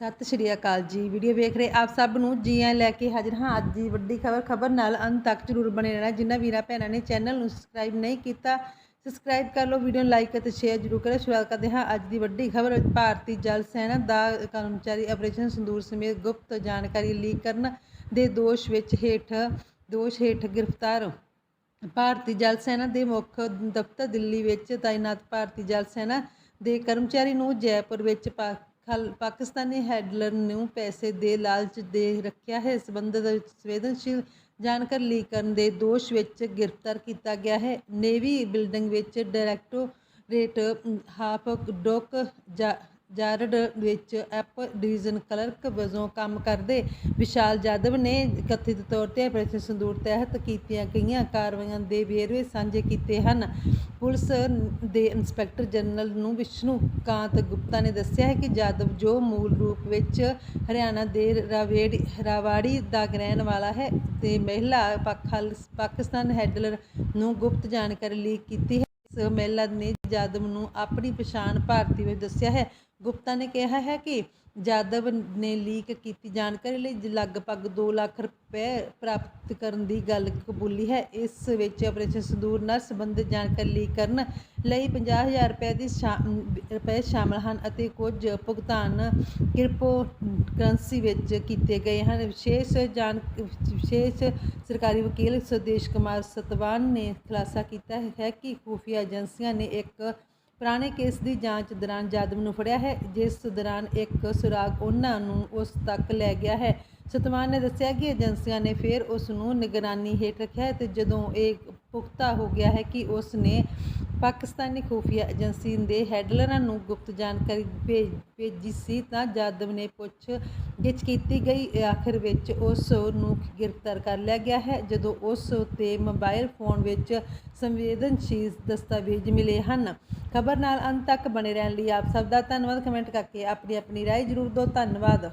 ਸਤਿ ਸ਼੍ਰੀ ਅਕਾਲ ਜੀ। ਵੀਡੀਓ ਵੇਖ ਰਹੇ ਆਪ ਸਭ ਨੂੰ ਜੀ ਆਇਆਂ ਲੈ ਕੇ ਹਾਜ਼ਰ ਹਾਂ। ਅੱਜ ਦੀ ਵੱਡੀ ਖਬਰ ਖਬਰ ਨਾਲ ਅੰਤ ਤੱਕ ਜਰੂਰ ਬਣੇ ਰਹਿਣਾ। ਜਿਨ੍ਹਾਂ ਵੀਰਾਂ ਭੈਣਾਂ ਨੇ ਚੈਨਲ ਨੂੰ ਸਬਸਕ੍ਰਾਈਬ ਨਹੀਂ ਕੀਤਾ ਸਬਸਕ੍ਰਾਈਬ ਕਰ ਲਓ, ਵੀਡੀਓ ਨੂੰ ਲਾਈਕ ਅਤੇ ਸ਼ੇਅਰ ਜਰੂਰ ਕਰੋ ਸ਼ੁਰੂਆਤ ਕਰਦੇ ਹਾਂ, ਅੱਜ ਦੀ ਵੱਡੀ ਖਬਰ, ਭਾਰਤੀ ਜਲ ਸੈਨਾ ਦਾ ਕਰਮਚਾਰੀ ਆਪਰੇਸ਼ਨ ਸੰਦੂਰ ਸਮੇਤ ਗੁਪਤ ਜਾਣਕਾਰੀ ਲੀਕ ਕਰਨ ਦੇ ਦੋਸ਼ ਵਿੱਚ ਹੇਠ, ਦੋਸ਼ ਹੇਠ ਗ੍ਰਿਫਤਾਰ। ਭਾਰਤੀ ਜਲ ਸੈਨਾ ਦੇ ਮੁੱਖ ਦਫ਼ਤਰ ਦਿੱਲੀ ਵਿੱਚ ਤਾਇਨਾਤ ਭਾਰਤੀ ਜਲ ਸੈਨਾ ਦੇ ਕਰਮਚਾਰੀ ਨੂੰ ਜੈਪੁਰ ਵਿੱਚ ਪਾ- ਖਲ- ਪਾਕਿਸਤਾਨੀ ਹੈਡਲਰ ਨੂੰ ਪੈਸੇ ਦੇ ਲਾਲਚ ਦੇ ਰੱਖਿਆ ਹੈ। ਇਸ ਵਿੱਚ ਸੰਵੇਦਨਸ਼ੀਲ ਜਾਣਕਾਰੀ ਲੀਕ ਕਰਨ ਦੇ ਦੋਸ਼ ਵਿੱਚ ਗ੍ਰਿਫਤਾਰ ਕੀਤਾ ਗਿਆ ਹੈ। ਨੇਵੀ ਬਿਲਡਿੰਗ ਵਿੱਚ directorate of dockyard ਵਿੱਚ ਐਪ ਡਿਵੀਜ਼ਨ ਕਲਰਕ ਵਜੋਂ ਕੰਮ ਕਰਦੇ ਵਿਸ਼ਾਲ ਜਾਦਵ ਨੇ ਕਥਿਤ ਤੌਰ ਤੇ ਆਪਰੇਸ਼ਨ ਸੰਦੂਰ ਤਹਿਤ ਕੀਤੀਆਂ ਗਈਆਂ ਕਾਰਵਾਈਆਂ ਦੇ ਵੇਰਵੇ ਸਾਂਝੇ ਕੀਤੇ ਹਨ। ਪੁਲਿਸ ਦੇ ਇੰਸਪੈਕਟਰ ਜਨਰਲ ਨੂੰ ਵਿਸ਼ਨੂੰ ਕਾਂਤ ਗੁਪਤਾ ਨੇ ਦੱਸਿਆ ਹੈ ਕਿ ਜਾਦਵ ਜੋ ਮੂਲ ਰੂਪ ਵਿੱਚ ਹਰਿਆਣਾ ਦੇ ਰਾਵੇੜੀ, ਰਾਵਾੜੀ ਦਾ ਰਹਿਣ ਵਾਲਾ ਹੈ ਤੇ ਮਹਿਲਾ ਪਾਖਲ, ਪਾਕਿਸਤਾਨ ਹੈਡਲਰ ਨੂੰ ਗੁਪਤ ਜਾਣਕਾਰੀ ਲੀਕ ਕੀਤੀ ਹੈ। ਇਸ ਮਹਿਲਾ ਨੇ ਜਾਦਵ ਨੂੰ ਆਪਣੀ ਪਛਾਣ ਭਾਰਤੀ ਵਿੱਚ ਦੱਸਿਆ ਹੈ। ਗੁਪਤਾ ਨੇ ਕਿਹਾ ਹੈ ਕਿ ਜਾਦਵ ਨੇ ਲੀਕ ਕੀਤੀ ਜਾਣਕਾਰੀ ਲਈ ਲਗਭਗ 2 ਲੱਖ ਰੁਪਏ ਪ੍ਰਾਪਤ ਕਰਨ ਦੀ ਗੱਲ ਕਬੂਲੀ ਹੈ। ਇਸ ਵਿੱਚ ਆਪਰੇਸ਼ਨ ਸੰਦੂਰ ਨਾਲ ਸੰਬੰਧਿਤ ਜਾਣਕਾਰੀ ਲੀਕ ਕਰਨ ਲਈ 50000 ਰੁਪਏ ਦੀ ਸ਼ਾ- ਰੁਪਏ ਸ਼ਾਮਲ ਹਨ ਅਤੇ ਕੁਝ ਭੁਗਤਾਨ ਕਿਰਪੋ ਕਰੰਸੀ ਵਿੱਚ ਕੀਤੇ ਗਏ ਹਨ। ਵਿਸ਼ੇਸ਼ ਜਾਣ, ਵਿਸ਼ੇਸ਼ ਸਰਕਾਰੀ ਵਕੀਲ ਸੁਦੇਸ਼ ਕੁਮਾਰ ਸਤਵਾਨ ਨੇ ਖੁਲਾਸਾ ਕੀਤਾ ਹੈ ਕਿ ਖੂਫੀਆ ਏਜੰਸੀਆਂ ਨੇ ਇੱਕ ਪੁਰਾਣੇ ਕੇਸ ਦੀ ਜਾਂਚ ਦੌਰਾਨ ਜਾਦਵ ਨੂੰ ਫੜਿਆ ਹੈ, ਜਿਸ ਦੌਰਾਨ ਇੱਕ ਸੁਰਾਗ ਉਹਨਾਂ ਨੂੰ ਉਸ ਤੱਕ ਲੈ ਗਿਆ ਹੈ। ਸਤਵਾਨ ਨੇ ਦੱਸਿਆ ਕਿ ਏਜੰਸੀਆਂ ਨੇ ਫਿਰ ਉਸ ਨੂੰ ਨਿਗਰਾਨੀ ਹੇਠ ਰੱਖਿਆ ਹੈ ਤੇ ਜਦੋਂ ਇਹ ਪੁਖਤਾ ਹੋ ਗਿਆ ਹੈ ਕਿ ਉਸ ਨੇ ਪਾਕਿਸਤਾਨੀ ਖੂਫੀਆ ਏਜੰਸੀ ਦੇ ਹੈਡਲਰਾਂ ਨੂੰ ਗੁਪਤ ਜਾਣਕਾਰੀ ਭੇਜ ਭੇਜੀ ਸੀ ਤਾਂ ਜਾਦਵ ਨੇ ਪੁੱਛ ਗਿੱਛ ਕੀਤੀ ਗਈ। ਆਖਿਰ ਵਿੱਚ ਉਸ ਨੂੰ ਗ੍ਰਿਫਤਾਰ ਕਰ ਲਿਆ ਗਿਆ ਹੈ, ਜਦੋਂ ਉਸ ਤੇ ਮੋਬਾਈਲ ਫੋਨ ਵਿੱਚ ਸੰਵੇਦਨਸ਼ੀਲ ਦਸਤਾਵੇਜ਼ ਮਿਲੇ ਹਨ। ਖਬਰ ਨਾਲ ਅੰਤ ਤੱਕ ਬਣੇ ਰਹਿਣ ਲਈ ਆਪ ਸਭ ਦਾ ਧੰਨਵਾਦ। ਕਮੈਂਟ ਕਰਕੇ ਆਪਣੀ ਆਪਣੀ ਰਾਏ ਜ਼ਰੂਰ ਦਿਓ। ਧੰਨਵਾਦ।